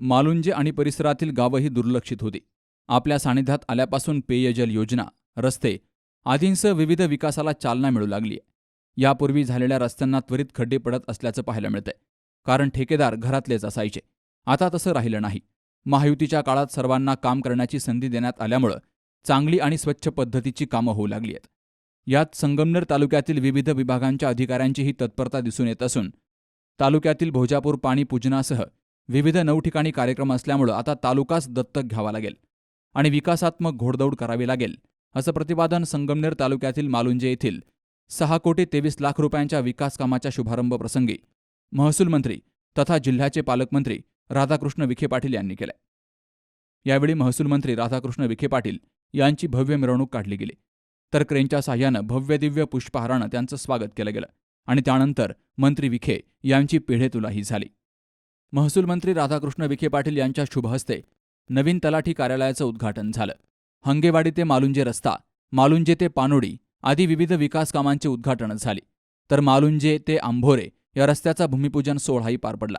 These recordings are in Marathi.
मालुंजे आणि परिसरातील गावंही दुर्लक्षित होती. आपल्या सानिध्यात आल्यापासून पेयजल योजना रस्ते आदींसह विविध विकासाला चालना मिळू लागली यापूर्वी झालेल्या रस्त्यांना त्वरित खड्डे पडत असल्याचं पाहायला मिळतंय. कारण ठेकेदार घरातलेच असायचे. आता तसं राहिलं नाही. महायुतीच्या काळात सर्वांना काम करण्याची संधी देण्यात आल्यामुळं चांगली आणि स्वच्छ पद्धतीची कामं होऊ लागली आहेत. यात संगमनेर तालुक्यातील विविध विभागांच्या अधिकाऱ्यांचीही तत्परता दिसून येत असून तालुक्यातील भोजापूर पाणी पूजनासह विविध नऊ ठिकाणी कार्यक्रम असल्यामुळं आता तालुकाच दत्तक घ्यावा लागेल आणि विकासात्मक घोडदौड करावी लागेल असं प्रतिपादन संगमनेर तालुक्यातील मालुंजे येथील सहा कोटी तेवीस लाख रुपयांच्या विकास कामाच्या शुभारंभ प्रसंगी महसूल मंत्री तथा जिल्ह्याचे पालकमंत्री राधाकृष्ण विखे पाटील यांनी केलं यावेळी महसूल मंत्री राधाकृष्ण विखे पाटील यांची भव्य मिरवणूक काढली गेली. तर क्रेनच्या साह्यानं भव्यदिव्य पुष्पहारानं त्यांचं स्वागत केलं गेलं आणि त्यानंतर मंत्री विखे यांची पिढेतुलाही झाली. महसूल मंत्री राधाकृष्ण विखे पाटील यांच्या शुभहस्ते नवीन तलाठी कार्यालयाचं उद्घाटन झालं. हंगेवाडी ते मालुंजे रस्ता मालुंजे ते पानोडी आदी विविध विकास कामांची उद्घाटनं झाली. तर मालुंजे ते आंभोरे या रस्त्याचा भूमिपूजन सोहळाही पार पडला.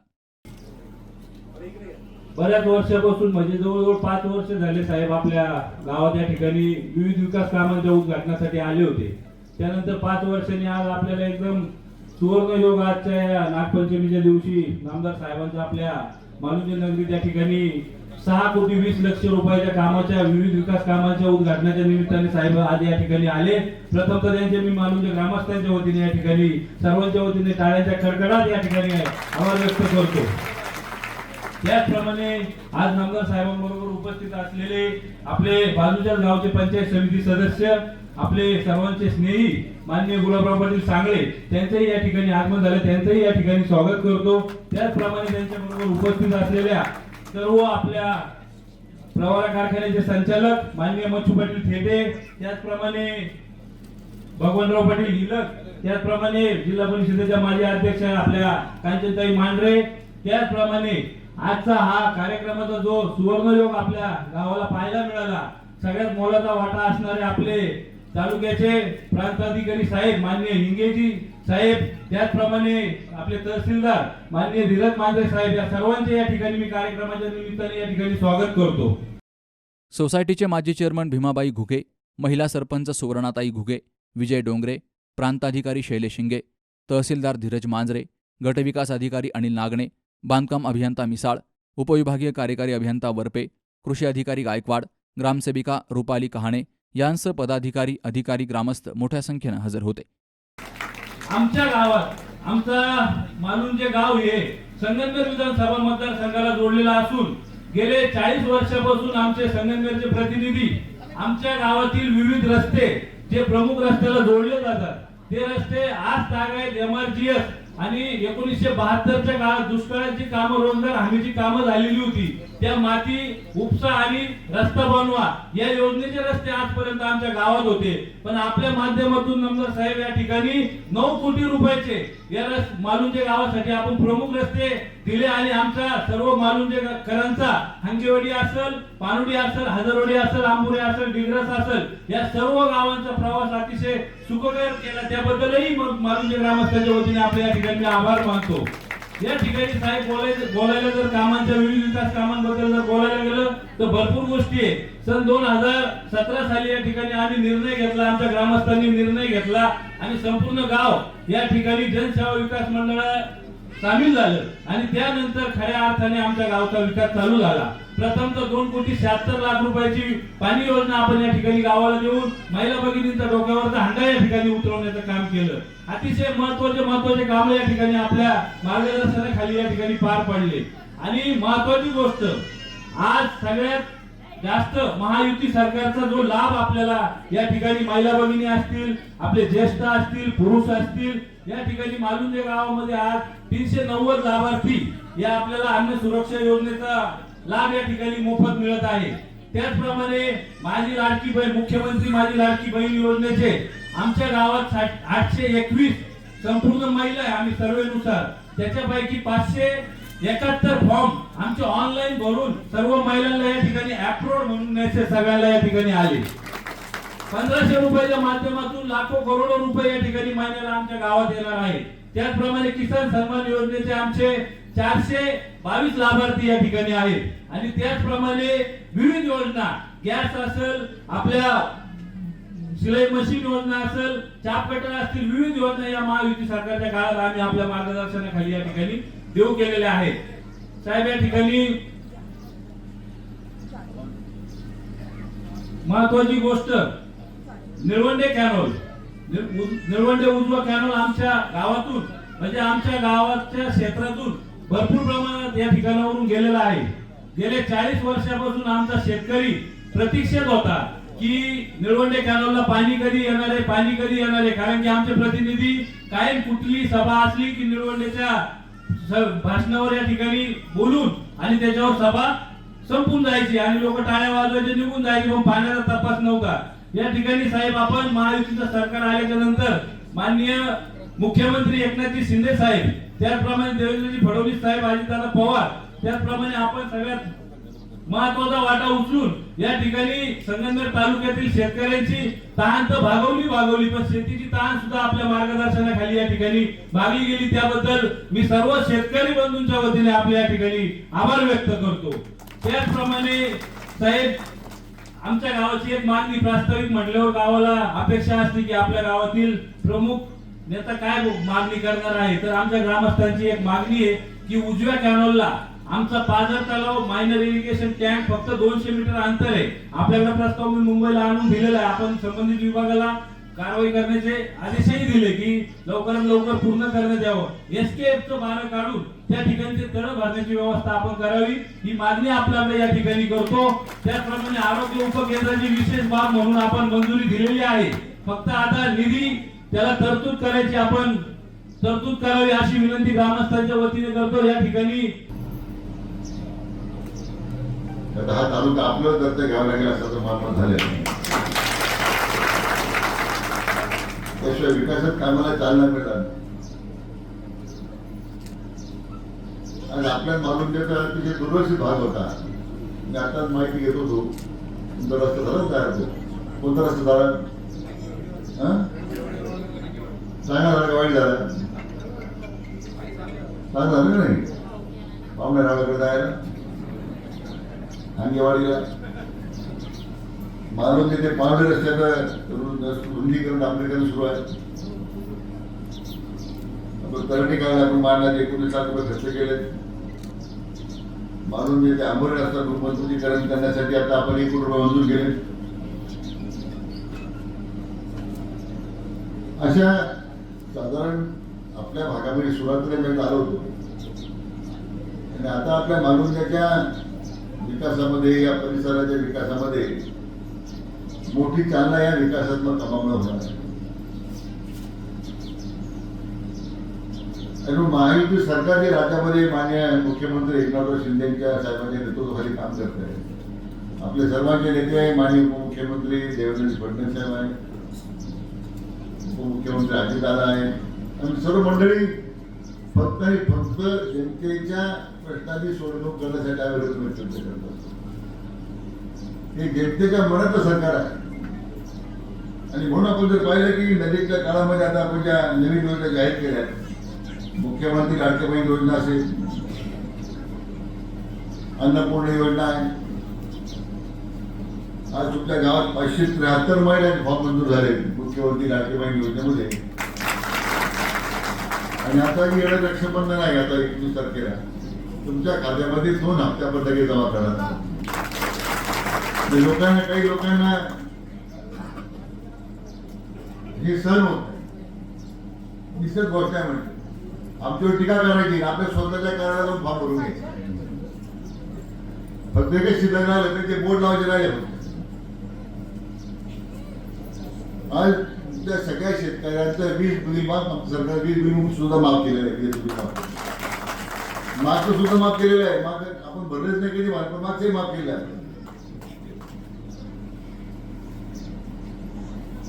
बऱ्याच वर्षापासून म्हणजे जवळजवळ पाच वर्ष झाले साहेब आपल्या गावात या ठिकाणी विविध विकास कामांच्या उद्घाटनासाठी आले होते. त्यानंतर पाच वर्षांनी आज आपल्याला एकदम सुवर्ण योग आजच्या या नागपंचमीच्या दिवशी नामदार साहेबांचा आपल्या मानुजी नगरी त्या ठिकाणी सहा कोटी वीस लक्ष रुपयाच्या कामाच्या विविध विकास कामाच्या उद्घाटनाच्या निमित्ताने साहेब आज या ठिकाणी आले. प्रथमतः त्यांचे मी मालुंजे ग्रामस्थांच्या वतीने या ठिकाणी सर्वांच्या वतीने टाळ्यांच्या कडकडात या ठिकाणी आभार व्यक्त करतो. त्याचप्रमाणे आज नामदार साहेबांबरोबर उपस्थित असलेले आपले बाजूच्या गावचे पंचायत समिती सदस्य आपले सर्वांचे स्नेही माननीय गुलाबराव पाटील सांगळे त्यांचंही या ठिकाणी आगमन झालं त्यांचंही या ठिकाणी स्वागत करतो. त्याचप्रमाणे त्यांच्याबरोबर उपस्थित असलेल्या सर्व आपल्या प्रवारा कारखान्याचे संचालक माननीय मच्छू पाटील थेटे त्याचप्रमाणे भगवानराव पाटील हिलक त्याचप्रमाणे जिल्हा परिषदेच्या माजी अध्यक्ष आपल्या कांचनताई मांढरे त्याचप्रमाणे आजचा हा कार्यक्रमाचा जो सुवर्णयोग आपल्या गावाला पाहायला मिळाला सगळ्यात मोलाचा वाटा असणारे आपले तालुक्याचे प्रांताधिकारी साहेब माननीय हिंगेजी साहेब त्याचप्रमाणे आपले तहसीलदार माननीय धीरज मांजरे साहेब या सर्वांचे या ठिकाणी मी कार्यक्रमाच्या निमित्ताने या ठिकाणी स्वागत करतो. सोसायटीचे माजी चेअरमन भीमाबाई घुगे महिला सरपंच सुवर्णाताई घुगे विजय डोंगरे प्रांताधिकारी शैलेश शिंगे तहसीलदार धीरज मांजरे गटविकास अधिकारी अनिल नागणे बांधकाम अभियंता मिसाळ उपविभागीय कार्यकारी अभियंता वरपे कृषी अधिकारी गायकवाड ग्रामसेविका रुपाली कहाणे यांसह पदाधिकारी अधिकारी ग्रामस्थ मोठ्या संख्येनं हजर होते. आमच्या गावात आमचा मालुंजे गाव हे संगमनेर विधानसभा मतदारसंघाला जोडलेला असून गेले चाळीस वर्षापासून आमचे संगमनेरचे प्रतिनिधी आमच्या गावातील विविध रस्ते जे प्रमुख रस्त्याला जोडले जातात ते रस्ते आज तागायत एमआरजीएस आणि एकोणीसशे बहात्तरच्या काळात दुष्काळाची कामं रोजगार हमीची कामं झालेली होती. त्या माती उपसा आणि रस्ता बनवा. या योजनेचे रस्ते आजपर्यंत आमच्या गावात होते. पण आपल्या माध्यमातून नमदार साहेब या ठिकाणी नऊ कोटी रुपयाचे या रस मालुंजे गावासाठी आपण प्रमुख रस्ते दिले आणि आमचा सर्व मालुंजे करांचा हंगेवाडी असेल पानुडी असेल हजारवाडी असेल आंबुरे असेल डिग्रस असेल या सर्व गावांचा प्रवास अतिशय सुखकर केला. त्याबद्दलही मग मालुंजे ग्रामस्थांच्या वतीने आपल्या या ठिकाणी आभार मानतो. या ठिकाणी साहेब बोलायचं बोलायला जर कामांच्या विविध विकास कामांबद्दल जर बोलायला गेलं तर भरपूर गोष्टी आहे. सन दोन हजार सतरा साली या ठिकाणी आम्ही निर्णय घेतला आमच्या ग्रामस्थांनी निर्णय घेतला आणि संपूर्ण गाव या ठिकाणी जनसेवा विकास मंडळा सामील झालं आणि त्यानंतर खऱ्या अर्थाने आमच्या गावचा विकास चालू झाला. प्रथमतः दोन कोटी शहात्तर लाख रुपयाची पाणी योजना आपण या ठिकाणी गावाला देऊन महिला भगिनींचा डोक्यावरचा हांडा या ठिकाणी उतरवण्याचं काम केलं. अतिशय महत्त्वाचे महत्त्वाचे काम या ठिकाणी आपल्या मार्गदर्शनाखाली या ठिकाणी पार पडले. आणि महत्वाची गोष्ट आज सगळ्यात जास्त महायुती सरकारचा जो लाभ आपल्याला या ठिकाणी महिला भगिनी असतील आपले ज्येष्ठ असतील पुरुष असतील या ठिकाणी मालुंजे गावामध्ये आज तीनशे नव्वद लाभार्थी या आपल्याला अन्न सुरक्षा योजनेचा लाभ या ठिकाणी मोफत मिळत आहे. त्याचप्रमाणे माझी लाडकी बहीण मुख्यमंत्री माझी लाडकी बहीण योजनेचे आमच्या गावात आठशे एकवीस संपूर्ण महिला आहे आम्ही सर्वेनुसार. त्याच्यापैकी पाचशे एकाहत्तर फॉर्म आमचे ऑनलाईन भरून सर्व महिलांना या ठिकाणी अप्रोड म्हणून सगळ्याला या ठिकाणी आले. पंधराशे रुपयाच्या माध्यमातून लाखो करोडो रुपये या ठिकाणी महिन्याला आमच्या गावात येणार आहे. त्याचप्रमाणे किसान सन्मान योजनेचे आमचे चारशे बावीस लाभार्थी या ठिकाणी आहेत. आणि त्याचप्रमाणे विविध योजना गॅस असेल आपल्या शिलाई मशीन योजना असेल चाप कटर असतील विविध योजना या महायुती सरकारच्या काळात आम्ही आपल्या मार्गदर्शनाखाली या ठिकाणी देऊ केलेल्या आहेत. साहेब या ठिकाणी महत्वाची गोष्ट निळवंडे कॅनॉल. निळवंडे उजवा कॅनॉल आमच्या गावातून म्हणजे आमच्या गावाच्या क्षेत्रातून भरपूर प्रमाणात या ठिकाणावरून गेलेला आहे. गेले चाळीस वर्षापासून आमचा शेतकरी प्रतीक्षेत होता. की निळवंडे कॅनॉलला पाणी कधी येणार आहे पाणी कधी येणार आहे? कारण की आमचे प्रतिनिधी कायम कुठली सभा असली की निळवंडेच्या भाषणावर या ठिकाणी बोलून आणि त्याच्यावर सभा संपून जायची आणि लोक टाळ्या वाजवायचे निघून जायचे पण पाण्याचा तपास नव्हता. या ठिकाणी साहेब आपण महायुतीचं सरकार आल्याच्यानंतर माननीय मुख्यमंत्री एकनाथजी शिंदे साहेब त्याचप्रमाणे देवेंद्रजी फडणवीस साहेब अजितदादा पवार त्याचप्रमाणे आपण सगळ्यात महत्त्वाचा वाटा उचलून या ठिकाणी संगमनेर तालुक्यातील शेतकऱ्यांची तहान तर भागवली भागवली. पण शेतीची तहान सुद्धा आपल्या मार्गदर्शनाखाली या ठिकाणी भागली गेली. त्याबद्दल मी सर्व शेतकरी बंधूंच्या वतीने आपल्या या ठिकाणी आभार व्यक्त करतो. त्याचप्रमाणे साहेब आमच्या गावाची एक मागणी प्रास्ताविक म्हटल्यावर गावाला अपेक्षा असते की आपल्या गावातील प्रमुख नेता काय मागणी करणार आहे? तर आमच्या ग्रामस्थांची एक मागणी आहे की उजव्या कॅनॉलला आमचा पाजर तलाव मायनर इरिगेशन टँक फक्त दोनशे मीटर अंतर आहे. आपल्याकडे प्रस्ताव मी मुंबईला आणून दिलेला आहे. आपण संबंधित विभागाला कारवाई करण्याचे आदेशही दिले की लवकरात लवकर पूर्ण करण्यात यावं. एसकेएफचं बारं काढून त्या ठिकाणचे तळ भरण्याची व्यवस्था आपण करावी. ही मागणी आपल्याकडे या ठिकाणी करतो. त्याचप्रमाणे आरोग्य उपकेंद्राची विशेष बाब म्हणून आपण मंजुरी दिलेली आहे. फक्त आता निधी त्याला तरतूद करायची आपण तरतूद करावी अशी विनंती ग्रामस्थांच्या वतीने करतो. या ठिकाणी तर हा तालुका आपलं दत्त घ्यावं लागेल असं तर मला झालं त्याशिवाय विकासात कामाला चालना मिळणार आणि आपल्या मालुंड्याचा तिथे दुर्लक्षित भाग होता. मी आताच माहिती घेत होतो तुमचा रस्ता झाला तयार होतो कोणता रस्ता झाला? चांगला झाला का वाईट झाला चांगला झालं नाही? पाहुणे रावकडे जायला. अंगेवाडीला मारून ते पांढरे रस्त्याचं रु- रुंदीकरण डांबरीकरण सुरू आहे. आपण तरणी काळात आपण मारण्यात एकोणीस लाख रुपये खर्च केले मारून तिथे आंबोरे रस्ता मजबूतीकरण करण्यासाठी आता आपण एक कोटी रुपये मंजूर केले. अशा साधारण आपल्या भागामध्ये सुरुवातीला मी आलो होतो. आणि आता आपल्या मालुंग्याच्या विकासामध्ये या परिसराच्या विकासामध्ये मोठी चालना या विकासात्मक कामामुळे होणार आहे. आणि महायुती सरकार जे राज्यामध्ये मान्य मुख्यमंत्री एकनाथ शिंदेच्या साहेबांच्या नेतृत्वाखाली काम करत आहे आपले सर्वांचे नेते आहे माननीय उपमुख्यमंत्री देवेंद्र फडणवीस साहेब आहे उपमुख्यमंत्री अजितदादा आहे आणि सर्व मंडळी फक्त आणि फक्त जनतेच्या प्रश्नाची सोडवणूक करण्यासाठी आम्ही चर्चा करतो हे जनतेच्या मनाचं सरकार आहे. आणि म्हणून आपण जर पाहिलं की नजीकच्या काळामध्ये आता आपण ज्या नवीन योजना जाहीर केल्या मुख्यमंत्री लाडकेबाई योजना असेल अन्नपूर्ण योजना आहे आज तुमच्या गावात पाचशे त्र्याहत्तर महिन्याचे फॉर्म मंजूर झाले मुख्यमंत्री लाडकेबाई योजनेमध्ये. आणि आता ही येणं रक्षाबंधन आहे आता एकवीस तारखेला तुमच्या खात्यामध्ये दोन हप्त्या हो पद्धती जमा करा लोकांना काही लोकांना हे सहन होत नाही. निश्चित गोष्ट आहे म्हणजे. आमच्यावर टीका करायची आपल्या स्वतःच्या कार्याला जाऊन फार करू नये फक्त काही शिल्लक राहिलं तर ते बोर्ड लावायचे राहिले. आज त्या सगळ्या शेतकऱ्यांचं वीज बिल सरकार वीज बिल सुद्धा माफ केलेलं आहे वीज मागचं सुद्धा माफ केलेलं आहे माग आपण भरलेच नाही कधी माफ मागचंही माफ केलं आहे.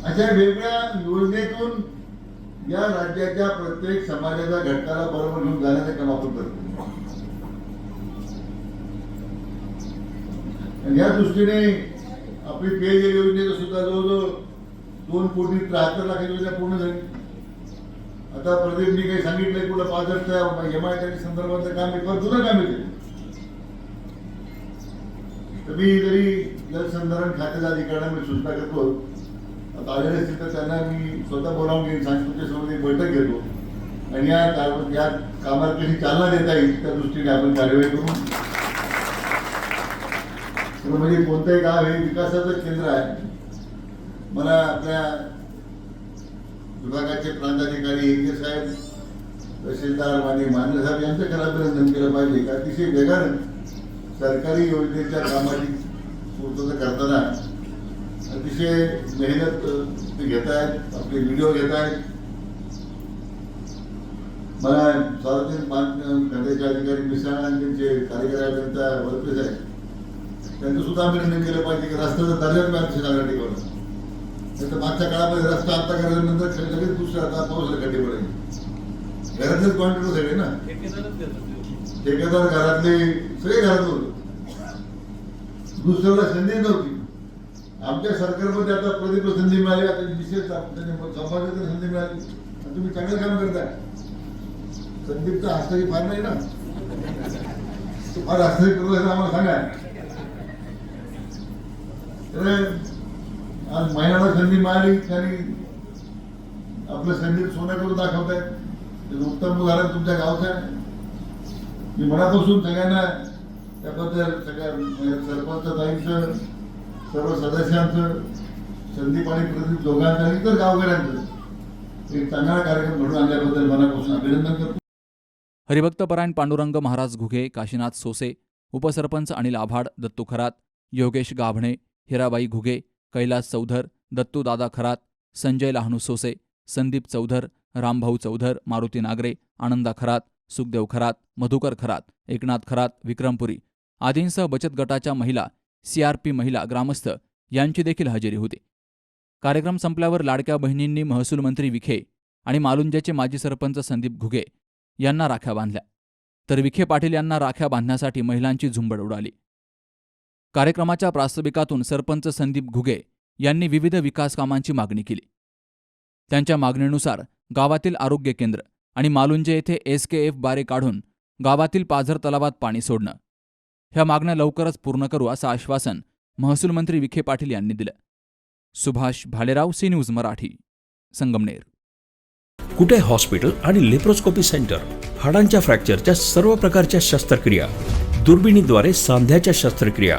अशा वेगळ्या योजनेतून या राज्याच्या प्रत्येक समाजाच्या घटकाला बरोबर घेऊन जाण्याचं काम आपण करतो. या दृष्टीने आपली पेयजल योजनेचा सुद्धा जवळजवळ दोन कोटी त्र्याहत्तर लाखाची योजना पूर्ण झाली. आता प्रदीपनी काही सांगितलंय कुठं पाझरच्या एम आय संदर्भातलं काम एक जुनं काम येते तर मी जरी जलसंधारण खात्याच्या अधिकाऱ्यांना सूचना करतो आता आलेले असतील तर त्यांना मी स्वतः बोलावून घेईन सांस्कृतिक समोर एक बैठक घेतो. आणि या या कामाला कशी चालना देता येईल त्या दृष्टीने आपण कार्यवाही करू. म्हणजे कोणतंही गाव हे विकासाचं केंद्र आहे. मला आपल्या विभागाचे प्रांताधिकारी के साहेब तहसीलदार आणि मान्य साहेब यांचं खरं अभिनंदन केलं पाहिजे का अतिशय वेगानं सरकारी योजनेच्या कामाची पूर्तता करताना अतिशय मेहनत ते घेत आहेत आपले व्हिडिओ घेत आहेत मला सार्वजनिक बांधकाम खात्याचे अधिकारी मिसाळ आणि त्यांचे कार्यकारी अभियंता वर्पेस आहेत त्यांचं सुद्धा अभिनंदन केलं पाहिजे की रस्त्याचा दर्जाच मी चांगला टिकवला. तर मागच्या काळामध्ये रस्ता आता करायल्यानंतर लगेच दुसरा आता पाऊस खड्डे पडेल घरातलेच कॉन्ट्रॅक्टर सगळे ना? ठेकेदार घरातले सगळे घरात होते. दुसऱ्याला संधी नव्हती. आमच्या सरकारमध्ये आता प्रदीप संधी मिळाली आता विशेष संपादक संधी मिळाली. तुम्ही चांगलं काम करताय. संदीपचा हस्तक्षेप फार नाही ना? फार हस्तक्षेप करतो आम्हाला सांगा. तर आज महिन्याला संधी मिळाली त्यांनी आपलं संदीप सोनं करून दाखवत आहेत उत्तम उदाहरण तुमच्या गावचं आहे. मी मनापासून सगळ्यांना त्याबद्दल सगळ्या सरपंच ताईंचं सर्व सदस्यांचं संदीप आणि प्रदीप दोघांचं आणि इतर गावकऱ्यांचं एक चांगला कार्यक्रम घडून आणल्याबद्दल मनापासून अभिनंदन करतो. हरिभक्तपरायण पांडुरंग महाराज घुगे काशीनाथ सोसे उपसरपंच अनिल आभाड दत्तू खरात योगेश गाभणे हिराबाई घुगे कैलास चौधर दत्तू दादा खरात संजय लहानू सोसे संदीप चौधर रामभाऊ चौधर मारुती नागरे आनंदा खरात सुखदेव खरात मधुकर खरात एकनाथ खरात विक्रमपुरी आदींसह बचत गटाच्या महिला सीआरपी महिला ग्रामस्थ यांची देखील हजेरी होती. कार्यक्रम संपल्यावर लाडक्या बहिणींनी महसूल मंत्री विखे आणि मालुंज्याचे माजी सरपंच संदीप घुगे यांना राख्या बांधल्या. तर विखे पाटील यांना राख्या बांधण्यासाठी महिलांची झुंबड उडाली. कार्यक्रमाच्या प्रास्ताविकातून सरपंच संदीप घुगे यांनी विविध विकास कामांची मागणी केली. त्यांच्या मागणीनुसार गावातील आरोग्य केंद्र आणि मालुंजे येथे एस के एफ बारे काढून गावातील पाझर तलावात पाणी सोडणं. ह्या मागण्या लवकरच पूर्ण करू असं आश्वासन महसूल मंत्री विखे पाटील यांनी दिलं. Subhash Bhalerao C news Marathi Sangamner. Kute hospital आणि लेप्रोस्कोपी सेंटर? हाडांच्या फ्रॅक्चरच्या सर्व प्रकारच्या शस्त्रक्रिया. दुर्बिणीद्वारे सांध्याच्या शस्त्रक्रिया.